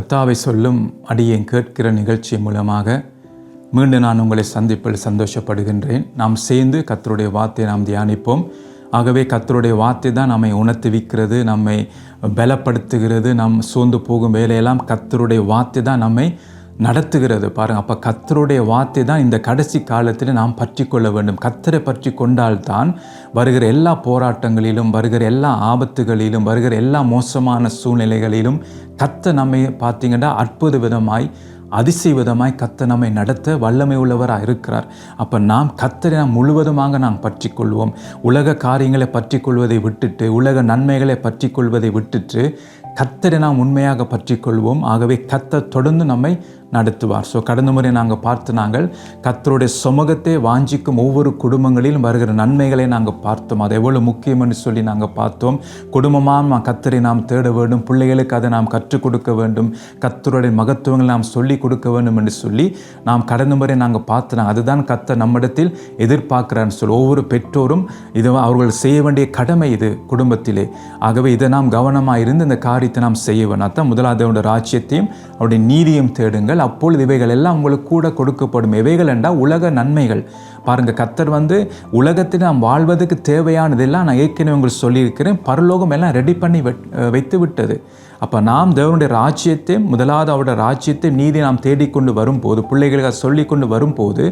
கத்தாவை சொல்லும் அடியேன் கேட்கிற நிகழ்ச்சி மூலமாக மீண்டும் நான் உங்களை சந்திப்பில் சந்தோஷப்படுகின்றேன். நாம் சேர்ந்து கத்தருடைய வார்த்தையை நாம் தியானிப்போம். ஆகவே கத்தருடைய வார்த்தை தான் நம்மை உணர்த்துவிக்கிறது நம்மை பலப்படுத்துகிறது நம் சோர்ந்து போகும் வேலையெல்லாம் கத்தருடைய வார்த்தை தான் நம்மை நடத்துகிறது. பாருங்கள் அப்போ கத்தருடைய வார்த்தை தான் இந்த கடைசி காலத்தில் நாம் பற்றி கொள்ள வேண்டும். கத்தரை பற்றி கொண்டால்தான் வருகிற எல்லா போராட்டங்களிலும் வருகிற எல்லா ஆபத்துகளிலும் வருகிற எல்லா மோசமான சூழ்நிலைகளிலும் கத்த நம்மை பார்த்தீங்கன்னா அற்புத விதமாய் அதிசய விதமாய் கத்த நம்மை நடத்த வல்லமை உள்ளவராக இருக்கிறார். அப்போ நாம் கத்தரை நாம் முழுவதுமாக நாம் பற்றி கொள்வோம் உலக காரியங்களை பற்றி கொள்வதை விட்டுட்டு உலக நன்மைகளை பற்றி கொள்வதை விட்டுட்டு கத்தரை நாம் உண்மையாக பற்றி கொள்வோம் ஆகவே கத்தை தொடர்ந்து நம்மை நடத்துவார். ஸோ கடந்த முறை நாங்கள் பார்த்து நாங்கள் கத்தருடைய சுமகத்தை வாஞ்சிக்கும் ஒவ்வொரு குடும்பங்களிலும் வருகிற நன்மைகளை நாங்கள் பார்த்தோம். அது எவ்வளோ முக்கியம்னு சொல்லி நாங்கள் பார்த்தோம். குடும்பமாக கத்தரை நாம் தேட வேண்டும். பிள்ளைகளுக்கு அதை நாம் கற்றுக் கொடுக்க வேண்டும். கத்தருடைய மகத்துவங்களை நாம் சொல்லி கொடுக்க வேண்டும் என்று சொல்லி நாம் கடந்த முறை நாங்கள் பார்த்தோம் அதுதான் கத்தர் நம்மிடத்தில் எதிர்பார்க்கிறான்னு சொல்லி ஒவ்வொரு பெற்றோரும் இது அவர்கள் செய்ய வேண்டிய கடமை இது குடும்பத்திலே. ஆகவே இதை நாம் கவனமாக இருந்து இந்த காரியத்தை நாம் செய்ய வேணும் அதான் முதலாவது ராஜ்யத்தையும் அவருடைய நீதியும் தேடுங்கள். அப்பொழுது இவைகள் எல்லாம் உங்களுக்கு கூட கொடுக்கப்படும். இவைகள் என்றால் உலக நன்மைகள். பாருங்கள் கத்தர் வந்து உலகத்தில் நாம் வாழ்வதற்கு தேவையானதெல்லாம் நான் ஏற்கனவே உங்களுக்கு சொல்லியிருக்கிறேன். பரலோகம் எல்லாம் ரெடி பண்ணி வைத்து விட்டது. அப்போ நாம் தேவனுடைய ராஜ்யத்தையும் முதலாவது அவருடைய ராஜ்யத்தையும் நீதி நாம் தேடிக்கொண்டு வரும்போது பிள்ளைகளுக்கு சொல்லி கொண்டு வரும்போது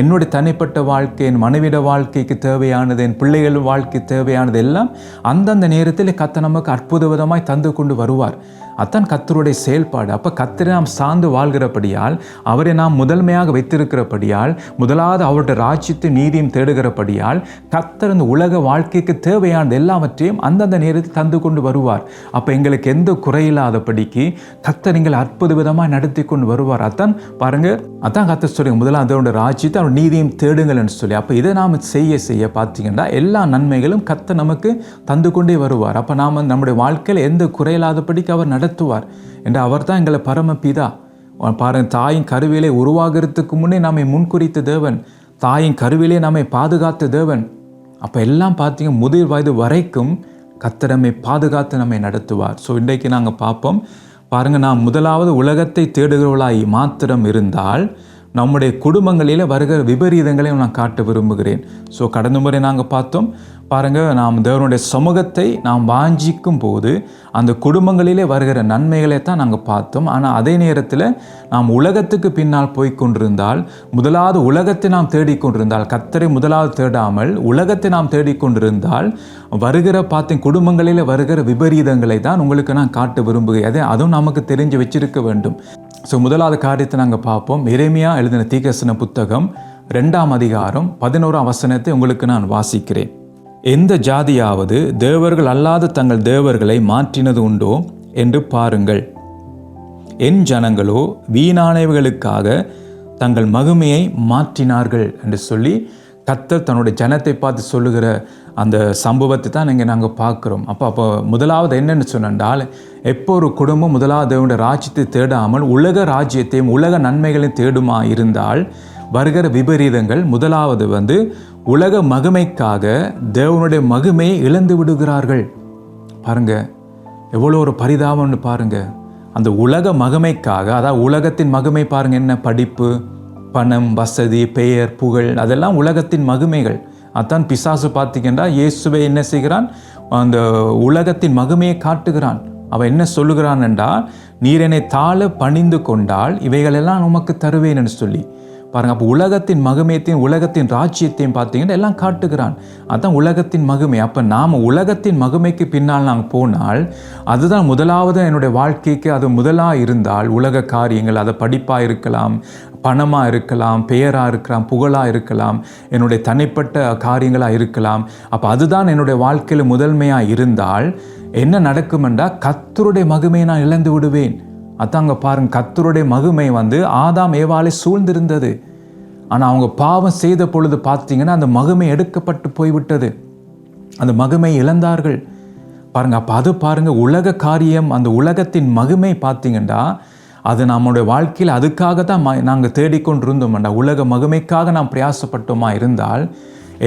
என்னுடைய தனிப்பட்ட வாழ்க்கை என் மனைவிட வாழ்க்கைக்கு தேவையானது என் பிள்ளைகள் வாழ்க்கை தேவையானது எல்லாம் அந்தந்த நேரத்தில் கத்தை நமக்கு அற்புத விதமாய் தந்து கொண்டு வருவார். அத்தான் கத்தருடைய செயல்பாடு. அப்போ கத்தரை நாம் சார்ந்து வாழ்கிறபடியால் அவரை நாம் முதன்மையாக வைத்திருக்கிறபடியால் முதலாவது அவருடைய ராஜ்யத்தை நீதியும் தேடுகிறபடியால் கத்தர் இந்த உலக வாழ்க்கைக்கு தேவையானது எல்லாவற்றையும் அந்தந்த நேரத்தில் தந்து கொண்டு வருவார். அப்போ எங்களுக்கு எந்த குறையில்லாதபடிக்கு கத்தர் நீங்கள் அற்புத விதமாக நடத்தி கொண்டு வருவார். அத்தான் பாருங்க அதான் கத்தர் சொல்லி முதலாவது அதோட ராஜ்யத்தை அவர் நீதியும் தேடுங்கள்னு சொல்லி. அப்போ இதை நாம் செய்ய செய்ய பார்த்தீங்கன்னா எல்லா நன்மைகளும் கத்தை நமக்கு தந்து கொண்டே வருவார். அப்போ நாம் நம்முடைய வாழ்க்கையில் எந்த குறையில்லாதபடிக்கு அவர் நடத்துவார். என்று அவர் தான் எங்களை பரமபிதா. பாருங்க தாயின் கருவிலே உருவாகிறதுக்கு முன்னே நம்மை முன்குறித்த தேவன். தாயின் கருவிலே நம்மை பாதுகாத்த தேவன். அப்போ எல்லாம் பார்த்தீங்க முதிர் வயது வரைக்கும் கத்திரமை பாதுகாத்து நம்மை நடத்துவார். ஸோ இன்றைக்கு நாங்கள் பார்ப்போம். பாருங்கள் நான் முதலாவது உலகத்தை தேடுகிறவளாய் மாத்திரம் இருந்தால் நம்முடைய குடும்பங்களில் வருகிற விபரீதங்களையும் நான் காட்ட விரும்புகிறேன். ஸோ கடந்த முறை நாங்கள் பார்த்தோம் பாருங்கள் நாம் தேவனுடைய சமூகத்தை நாம் வாஞ்சிக்கும் போது அந்த குடும்பங்களிலே வருகிற நன்மைகளை தான் நாங்கள் பார்த்தோம். ஆனால் அதே நேரத்தில் நாம் உலகத்துக்கு பின்னால் போய் கொண்டிருந்தால் முதலாவது உலகத்தை நாம் தேடிக்கொண்டிருந்தால் கத்தரை முதலாவது தேடாமல் உலகத்தை நாம் தேடிக்கொண்டிருந்தால் வருகிற பார்த்தேன் குடும்பங்களில் வருகிற விபரீதங்களை தான் உங்களுக்கு நான் காட்ட விரும்புகிறேன். அதுவும் நமக்கு தெரிஞ்சு வச்சிருக்க வேண்டும். ஸோ முதலாவது காரியத்தை நாங்கள் பார்ப்போம். இறைமையாக எழுதின தீகசன புத்தகம் ரெண்டாம் அதிகாரம் பதினோராம் வசனத்தை உங்களுக்கு நான் வாசிக்கிறேன். எந்த ஜாதியாவது தேவர்கள் அல்லாத தங்கள் தேவர்களை மாற்றினது உண்டோ என்று பாருங்கள். என் ஜனங்களோ வீணானவைகளுக்காக தங்கள் மகிமையை மாற்றினார்கள் என்று சொல்லி கத்தர் தன்னுடைய ஜனத்தை பார்த்து சொல்லுகிற அந்த சம்பவத்தை தான் இங்கே நாங்கள் பார்க்குறோம். அப்போ அப்போ முதலாவது என்னென்னு சொன்னால் எப்போ ஒரு குடும்பம் முதலாவது தேவனுடைய ராஜ்யத்தை தேடாமல் உலக ராஜ்யத்தையும் உலக நன்மைகளையும் தேடுமா இருந்தால் வருகிற விபரீதங்கள் முதலாவது வந்து உலக மகிமைக்காக தேவனுடைய மகிமையை இழந்து விடுகிறார்கள். பாருங்க எவ்வளோ ஒரு பரிதாபம்னு பாருங்க. அந்த உலக மகிமைக்காக அதாவது உலகத்தின் மகிமை பாருங்க என்ன படிப்பு பணம் வசதி பெயர் புகழ் அதெல்லாம் உலகத்தின் மகிமைகள். அதான் பிசாசு பார்த்தீங்கன்னா இயேசுவை என்ன செய்கிறான்? அந்த உலகத்தின் மகிமையை காட்டுகிறான். அவன் என்ன சொல்லுகிறான் என்றால் நீர் என்னை தாழ பணிந்து கொண்டால் இவைகளெல்லாம் உமக்கு தருவேன் என்று சொல்லி. பாருங்கள் அப்போ உலகத்தின் மகிமையத்தையும் உலகத்தின் ராஜ்யத்தையும் பார்த்தீங்கன்னா எல்லாம் காட்டுகிறான். அதுதான் உலகத்தின் மகிமை. அப்போ நாம் உலகத்தின் மகிமைக்கு பின்னால் நாங்கள் போனால் அதுதான் முதலாவது என்னுடைய வாழ்க்கைக்கு அது முதலாக இருந்தால் உலக காரியங்கள் அதை படிப்பாக இருக்கலாம் பணமாக இருக்கலாம் பெயராக இருக்கலாம் புகழாக இருக்கலாம் என்னுடைய தனிப்பட்ட காரியங்களாக இருக்கலாம். அப்போ அதுதான் என்னுடைய வாழ்க்கையில் முதன்மையாக இருந்தால் என்ன நடக்குமெண்டா கத்தருடைய மகிமையை நான் இழந்து விடுவேன். அதாங்க பாருங்க கத்தருடைய மகிமை வந்து ஆதாம் ஏவாலை சூழ்ந்திருந்தது. ஆனால் அவங்க பாவம் செய்த பொழுது பார்த்தீங்கன்னா அந்த மகிமை எடுக்கப்பட்டு போய்விட்டது. அந்த மகிமை இழந்தார்கள். பாருங்க அப்போ அது பாருங்கள் உலக காரியம் அந்த உலகத்தின் மகிமை பார்த்தீங்கன்னா அது நம்முடைய வாழ்க்கையில் அதுக்காக தான் நாங்கள் தேடிக்கொண்டிருந்தோம்டா உலக மகிமைக்காக நாம் பிரயாசப்பட்டோமா இருந்தால்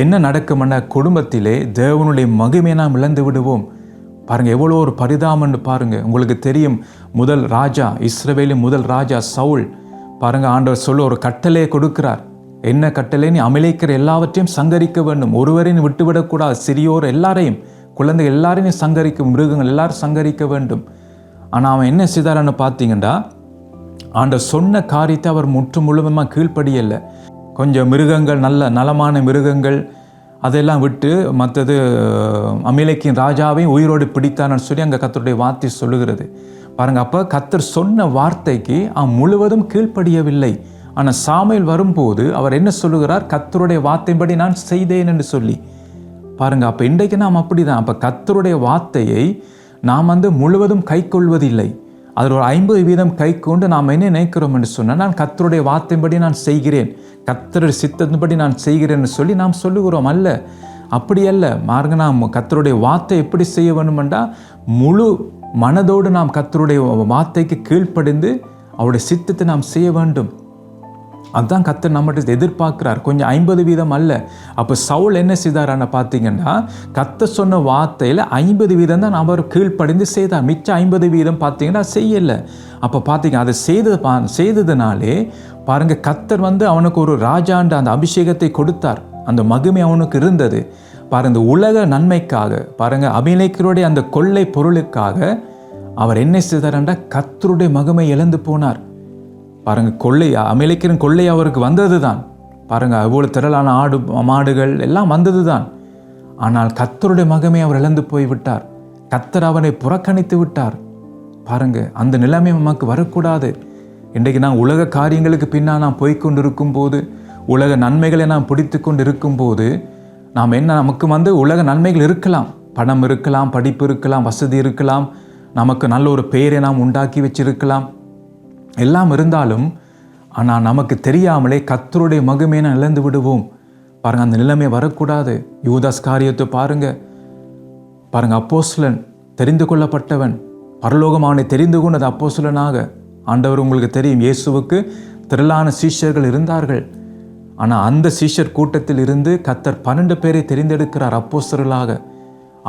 என்ன நடக்குமென்னா குடும்பத்திலே தேவனுடைய மகிமையை நாம் இழந்து விடுவோம். பாருங்க எவ்வளோ ஒரு பரிதாபம்னு பாருங்க. உங்களுக்கு தெரியும் முதல் ராஜா இஸ்ரவேலின் முதல் ராஜா சவுல். பாருங்க ஆண்டவர் சொல்ல ஒரு கட்டளையை கொடுக்கிறார். என்ன கட்டளை? நீ அமலேக்கிற எல்லாவற்றையும் சங்கரிக்க வேண்டும். ஒருவரையும் விட்டுவிடக்கூடாது. சிறியோர் எல்லாரையும் குழந்தை எல்லாரையும் சங்கரிக்க மிருகங்கள் எல்லாரும் சங்கரிக்க வேண்டும். ஆனால் அவன் என்ன செய்தாரன்னு பார்த்தீங்கன்னா அந்த சொன்ன காரியத்தை அவர் முற்று முழுமையாக கீழ்ப்படியலை. கொஞ்சம் மிருகங்கள் நல்ல நலமான மிருகங்கள் அதெல்லாம் விட்டு மற்றது அமிலைக்கின் ராஜாவையும் உயிரோடு பிடித்தான்னு சொல்லி அங்கே கத்தருடைய வார்த்தை சொல்லுகிறது. பாருங்க அப்போ கத்தர் சொன்ன வார்த்தைக்கு அவன் முழுவதும் கீழ்ப்படியவில்லை. ஆனால் சாமியில் வரும்போது அவர் என்ன சொல்லுகிறார்? கத்தருடைய வார்த்தையின்படி நான் செய்தேன் என்று சொல்லி. பாருங்கள் அப்போ இன்றைக்கு நாம் அப்படிதான். அப்போ கத்தருடைய வார்த்தையை நாம் வந்து முழுவதும் கை கொள்வதில்லை. அதில் ஒரு ஐம்பது வீதம் கை கொண்டு நாம் என்ன நினைக்கிறோம் என்று சொன்னால் நான் கத்தருடைய வார்த்தையின்படி நான் செய்கிறேன். கத்தருடைய சித்தத்தின்படி நான் செய்கிறேன்னு சொல்லி நாம் சொல்லுகிறோம் அல்ல. அப்படி அல்ல. மார்க நாம் கத்தருடைய வார்த்தை எப்படி செய்ய வேண்டுமெண்டா முழு மனதோடு நாம் கத்தருடைய வார்த்தைக்கு கீழ்ப்படிந்து அவருடைய சித்தத்தை நாம் செய்ய வேண்டும். அதுதான் கத்தர் நம்மகிட்ட எதிர்பார்க்குறார். கொஞ்சம் ஐம்பது வீதம் அல்ல. அப்போ சவுல் என்ன செய்தாரான்னு பார்த்தீங்கன்னா கத்த சொன்ன வார்த்தையில் ஐம்பது வீதம் தான் அவர் கீழ்ப்படிந்து செய்தார். மிச்சம் ஐம்பது வீதம் பார்த்தீங்கன்னா செய்யலை. அப்போ பார்த்தீங்க அதை செய்தது பா செய்ததுனாலே பாருங்க கத்தர் வந்து அவனுக்கு ஒரு ராஜாண்ட அந்த அபிஷேகத்தை கொடுத்தார். அந்த மகிமை அவனுக்கு இருந்தது. பாருங்க இந்த உலக நன்மைக்காக பாருங்க அபிநேக்கருடைய அந்த கொள்ளை பொருளுக்காக அவர் என்ன செய்தார்ன்றா கத்தருடைய மகிமை இழந்து போனார். பாருங்க கொள்ளை அமெரிக்கரின் கொள்ளை அவருக்கு வந்தது தான் பாருங்க அவ்வளோ திரளான ஆடு மாடுகள் எல்லாம் வந்தது தான் ஆனால் கத்தருடைய மகமே அவர் இழந்து போய் விட்டார் கத்தர் அவனை புறக்கணித்து விட்டார். பாருங்க அந்த நிலைமை நமக்கு வரக்கூடாது. இன்றைக்கு நான் உலக காரியங்களுக்கு பின்னால் நான் போய்க்கொண்டு இருக்கும்போது உலக நன்மைகளை நாம் பிடித்து கொண்டு இருக்கும்போது நாம் என்ன நமக்கு வந்து உலக நன்மைகள் இருக்கலாம். பணம் இருக்கலாம் படிப்பு இருக்கலாம் வசதி இருக்கலாம். நமக்கு நல்ல ஒரு பெயரை நாம் உண்டாக்கி வச்சிருக்கலாம். எல்லாம் இருந்தாலும் ஆனால் நமக்கு தெரியாமலே கத்தருடைய மகிமையை இழந்து விடுவோம். பாருங்கள் அந்த நிலைமை வரக்கூடாது. யூதாஸ் காரியத்தை பாருங்கள் பாருங்கள் அப்போஸ்லன் தெரிந்து கொள்ளப்பட்டவன் பரலோகம் அவனை தெரிந்து கொண்டது அப்போஸ்லனாக ஆண்டவர் உங்களுக்கு தெரியும் இயேசுவுக்கு திரளான சீஷர்கள் இருந்தார்கள். ஆனால் அந்த சீஷர் கூட்டத்தில் இருந்து கத்தர் பன்னெண்டு பேரை தெரிந்தெடுக்கிறார் அப்போஸ்தர்களாக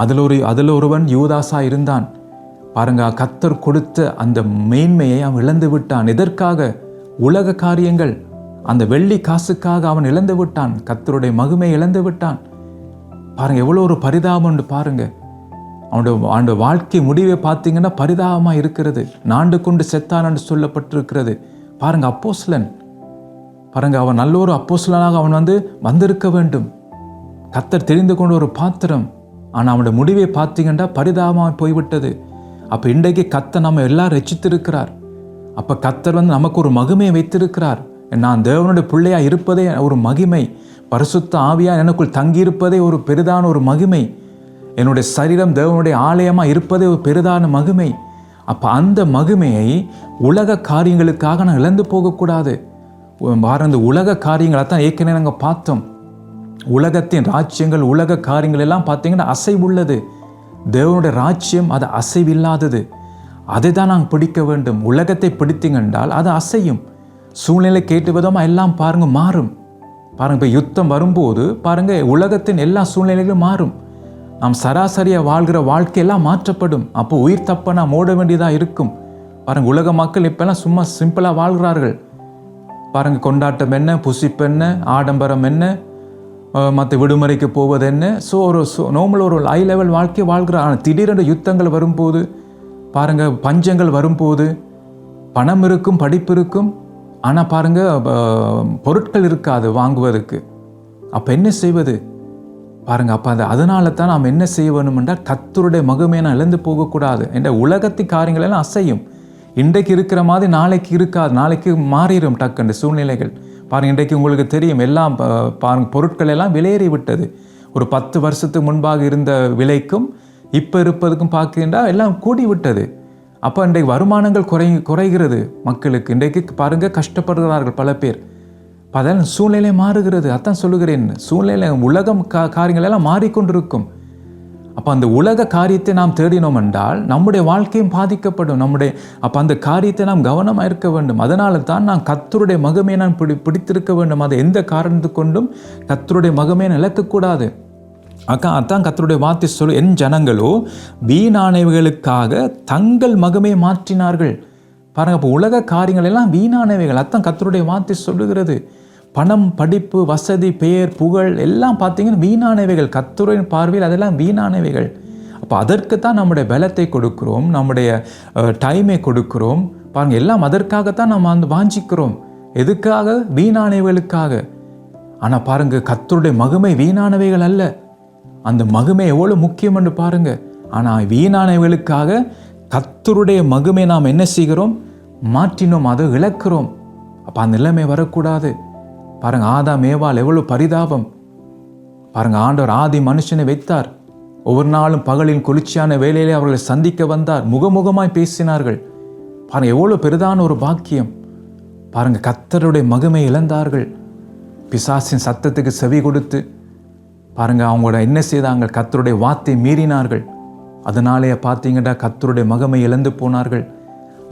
அதில் ஒரு அதில் ஒருவன் யூதாசா இருந்தான். பாருங்க கத்தர் கொடுத்த அந்த மேன்மையை அவன் இழந்து விட்டான். எதற்காக? உலக காரியங்கள். அந்த வெள்ளி காசுக்காக அவன் இழந்து விட்டான். கத்தருடைய மகிமை இழந்து விட்டான். பாருங்க எவ்வளோ ஒரு பரிதாபம்னு பாருங்க. அவனுடைய அவனுடைய வாழ்க்கை முடிவை பார்த்தீங்கன்னா பரிதாபமாக இருக்கிறது. நாண்டு கொண்டு செத்தான் என்று சொல்லப்பட்டிருக்கிறது. பாருங்க அப்போஸ்லன் பாருங்க அவன் நல்ல ஒரு அப்போஸ்லனாக அவன் வந்து வந்திருக்க வேண்டும். கத்தர் தெரிந்து கொண்ட ஒரு பாத்திரம். ஆனால் அவனுடைய முடிவை பார்த்தீங்கன்னா பரிதாபமாக போய்விட்டது. அப்போ இன்றைக்கு கத்தர் நம்ம எல்லாம் ரசித்திருக்கிறார் அப்போ கத்தர் வந்து நமக்கு ஒரு மகிமையை வைத்திருக்கிறார். நான் தேவனுடைய பிள்ளையா இருப்பதே ஒரு மகிமை. பரிசுத்த ஆவியா எனக்குள் தங்கியிருப்பதே ஒரு பெரிதான ஒரு மகிமை. என்னுடைய சரீரம் தேவனுடைய ஆலயமாக இருப்பதே ஒரு பெரிதான மகிமை. அப்போ அந்த மகிமையை உலக காரியங்களுக்காக நான் இழந்து போகக்கூடாது. வார இந்த உலக காரியங்களை தான் ஏற்கனவே நாங்கள் பார்த்தோம். உலகத்தின் ராஜ்யங்கள் உலக காரியங்கள் எல்லாம் பார்த்தீங்கன்னா அசைவுள்ளது. தேவனுடைய ராஜ்யம் அது அசைவில்லாதது. அதை தான் நாங்கள் பிடிக்க வேண்டும். உலகத்தை பிடித்தீங்கன்றால் அது அசையும். சூழ்நிலை கேட்டு விதமாக எல்லாம் பாருங்க மாறும். பாருங்க இப்போ யுத்தம் வரும்போது பாருங்க உலகத்தின் எல்லா சூழ்நிலைகளும் மாறும். நாம் சராசரியாக வாழ்கிற வாழ்க்கையெல்லாம் மாற்றப்படும். அப்போ உயிர் தப்ப நாம் ஓட வேண்டியதாக இருக்கும். பாருங்க உலக மக்கள் இப்போல்லாம் சும்மா சிம்பிளாக வாழ்கிறார்கள். பாருங்க கொண்டாட்டம் என்ன புசிப்பு என்ன ஆடம்பரம் என்ன மற்ற விடுமுறைக்கு போவது என்ன ஸோ ஒரு நார்மல் ஒரு ஹை லெவல் வாழ்க்கை வாழ்கிற ஆனால் திடீரென்று யுத்தங்கள் வரும்போது பாருங்கள் பஞ்சங்கள் வரும்போது பணம் இருக்கும் படிப்பு இருக்கும் ஆனால் பாருங்கள் பொருட்கள் இருக்காது வாங்குவதற்கு. அப்போ என்ன செய்வது? பாருங்க அப்போ அது அதனால தான் நாம் என்ன செய்ய வேணுமென்றால் கத்தருடைய மகுமையை நான் இழந்து போகக்கூடாது. என்ற உலகத்து காரியங்கள் எல்லாம் அசையும். இன்றைக்கு இருக்கிற மாதிரி நாளைக்கு இருக்காது நாளைக்கு மாறிடும் டக்குண்டு சூழ்நிலைகள். பாருங்கள் இன்றைக்கு உங்களுக்கு தெரியும் எல்லாம் ப- பொருட்கள் எல்லாம் விலையேறி விட்டது. ஒரு பத்து வருஷத்துக்கு முன்பாக இருந்த விலைக்கும் இப்போ இருப்பதுக்கும் பார்க்கின்றா எல்லாம் கூடி விட்டது. அப்போ இன்றைக்கு வருமானங்கள் குறை குறைகிறது மக்களுக்கு. இன்றைக்கு பாருங்கள் கஷ்டப்படுகிறார்கள் பல பேர். பதன் சூழ்நிலை மாறுகிறது அதான் சொல்லுகிறேன். சூழ்நிலை உலகம் கா காரியங்கள் எல்லாம் மாறிக்கொண்டிருக்கும். அப்போ அந்த உலக காரியத்தை நாம் தேடினோம் என்றால் நம்முடைய வாழ்க்கையும் பாதிக்கப்படும். நம்முடைய அப்போ அந்த காரியத்தை நாம் கவனமாக இருக்க வேண்டும். அதனால தான் நான் கத்தருடைய மகமே நான் பிடி பிடித்திருக்க வேண்டும். அதை எந்த காரணத்து கொண்டும் கத்தருடைய மகமே இழக்கக்கூடாது அக்கா அதான் கத்தருடைய வார்த்தை சொல்லு என் ஜனங்களோ வீணானவைகளுக்காக தங்கள் மகமே மாற்றினார்கள். பாருங்கள் இப்போ உலக காரியங்கள் எல்லாம் வீணானவைகள். அதான் கத்தருடைய வார்த்தை சொல்லுகிறது. பணம் படிப்பு வசதி பெயர் புகழ் எல்லாம் பார்த்தீங்கன்னா வீணானவைகள். கத்தரின் பார்வையில் அதெல்லாம் வீணானவைகள். அப்போ அதற்கு தான் நம்முடைய பலத்தை கொடுக்குறோம் நம்முடைய டைமை கொடுக்குறோம். பாருங்கள் எல்லாம் அதற்காகத்தான் நம்ம அந்த வாஞ்சிக்கிறோம். எதுக்காக? வீணானவைகளுக்காக. ஆனால் பாருங்கள் கத்தருடைய மகிமை வீணானவைகள் அல்ல. அந்த மகிமை எவ்வளோ முக்கியம் என்று ஆனால் வீணானவைகளுக்காக கத்தருடைய மகிமை நாம் என்ன செய்கிறோம்? மாற்றினோம் அதை இழக்கிறோம். அப்போ அந்த நிலைமை வரக்கூடாது. பாருங்க ஆதா மேவால் எவ்வளோ பரிதாபம். பாருங்க ஆண்டவர் ஆதி மனுஷனை வைத்தார். ஒவ்வொரு நாளும் பகலின் குளிர்ச்சியான வேலையிலே அவர்களை சந்திக்க வந்தார். முகமுகமாய் பேசினார்கள். பாருங்க எவ்வளோ பெரிதான ஒரு பாக்கியம். பாருங்க கத்தருடைய மகிமை இழந்தார்கள். பிசாசின் சத்தத்துக்கு செவி கொடுத்து பாருங்க அவங்களோட என்ன செய்தாங்க? கத்தருடைய வார்த்தை மீறினார்கள். அதனாலே பார்த்தீங்கன்னா கத்தருடைய மகமை இழந்து போனார்கள்.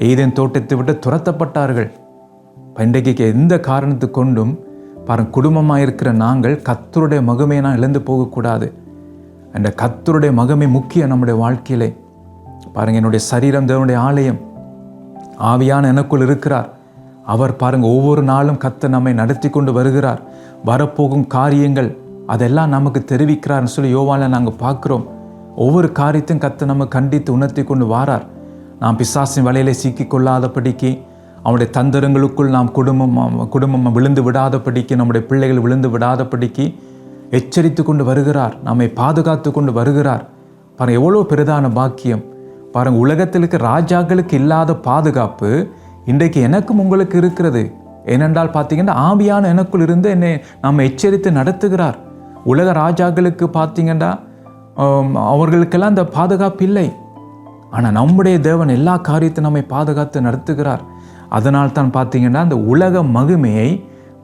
ஏதேன் தோட்டத்தை விட்டு துரத்தப்பட்டார்கள். இன்றைக்கு எந்த காரணத்து கொண்டும் பாருங்க குடும்பமாக இருக்கிற நாங்கள் கத்தருடைய மகமையை நான் இழந்து போகக்கூடாது. அந்த கத்தருடைய மகமை முக்கியம் நம்முடைய வாழ்க்கையிலே. பாருங்க என்னுடைய சரீரம் தேவனுடைய ஆலயம். ஆவியான எனக்குள் இருக்கிறார். அவர் பாருங்க ஒவ்வொரு நாளும் கத்த நம்மை நடத்தி கொண்டு வருகிறார். வரப்போகும் காரியங்கள் அதெல்லாம் நமக்கு தெரிவிக்கிறார்னு சொல்லி யோவால நாங்கள் பார்க்குறோம். ஒவ்வொரு காரியத்தையும் கத்த நம்ம கண்டித்து உணர்த்தி கொண்டு வாரார். நாம் பிசாசின் வலையில சிக்கிக்கொள்ளாதபடிக்கு கொள்ளாதபடிக்கு அவனுடைய தந்திரங்களுக்குள் நாம் குடும்பம் குடும்பம் விழுந்து விடாதபடிக்கு நம்முடைய பிள்ளைகள் விழுந்து விடாதபடிக்கு எச்சரித்து கொண்டு வருகிறார். நம்மை பாதுகாத்து கொண்டு வருகிறார். பாருங்க எவ்வளோ பெரிதான பாக்கியம். பாருங்க உலகத்தில் இருக்க ராஜாக்களுக்கு இல்லாத பாதுகாப்பு இன்றைக்கு எனக்கும் உங்களுக்கு இருக்கிறது. ஏனென்றால் பார்த்தீங்கன்னா ஆவியான எனக்குள் இருந்து என்னை நம்ம எச்சரித்து நடத்துகிறார். உலக ராஜாக்களுக்கு பார்த்தீங்கன்னா அவர்களுக்கெல்லாம் அந்த பாதுகாப்பு இல்லை. ஆனால் நம்முடைய தேவன் எல்லா காரியத்தையும் நம்மை பாதுகாத்து நடத்துகிறார். அதனால் தான் பார்த்தீங்கன்னா அந்த உலக மகிமையை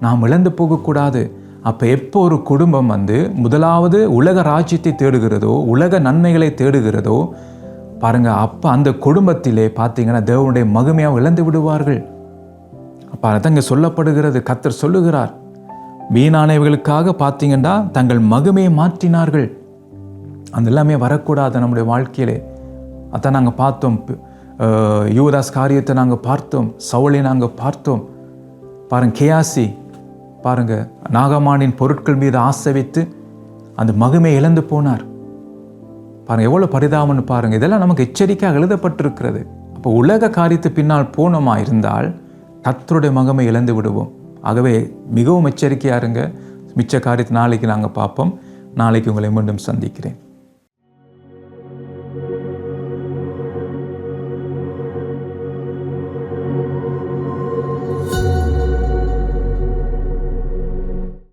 நாம் இழந்து போகக்கூடாது. அப்போ எப்போ ஒரு குடும்பம் வந்து முதலாவது உலக ராஜ்யத்தை தேடுகிறதோ உலக நன்மைகளை தேடுகிறதோ பாருங்கள் அப்போ அந்த குடும்பத்திலே பார்த்தீங்கன்னா தேவனுடைய மகிமையாக இழந்து விடுவார்கள். அப்போ அதான் இங்கே சொல்லப்படுகிறது கத்தர் சொல்லுகிறார். வீணானவைகளுக்காக பார்த்தீங்கன்னா தங்கள் மகிமையை மாற்றினார்கள். அந்த எல்லாமே வரக்கூடாது நம்முடைய வாழ்க்கையிலே. அதான் நாங்கள் பார்த்தோம். யுவதாஸ் காரியத்தை நாங்கள் பார்த்தோம் சவுளை நாங்கள் பார்த்தோம். பாருங்க கேயாசி பாருங்க நாகமானின் பொருட்கள் மீது ஆசை வைத்து அந்த மகிமை இழந்து போனார். பாருங்க எவ்வளோ பரிதாபம்னு பாருங்க இதெல்லாம் நமக்கு எச்சரிக்கையாக எழுதப்பட்டிருக்கிறது. அப்போ உலக காரியத்து பின்னால் போனோமா இருந்தால் கத்தருடைய மகமை இழந்து விடுவோம். ஆகவே மிகவும் எச்சரிக்கையாக இருங்க. மிச்ச காரியத்தை நாளைக்கு நாங்கள் பார்ப்போம். நாளைக்கு உங்களை மீண்டும் சந்திக்கிறேன்.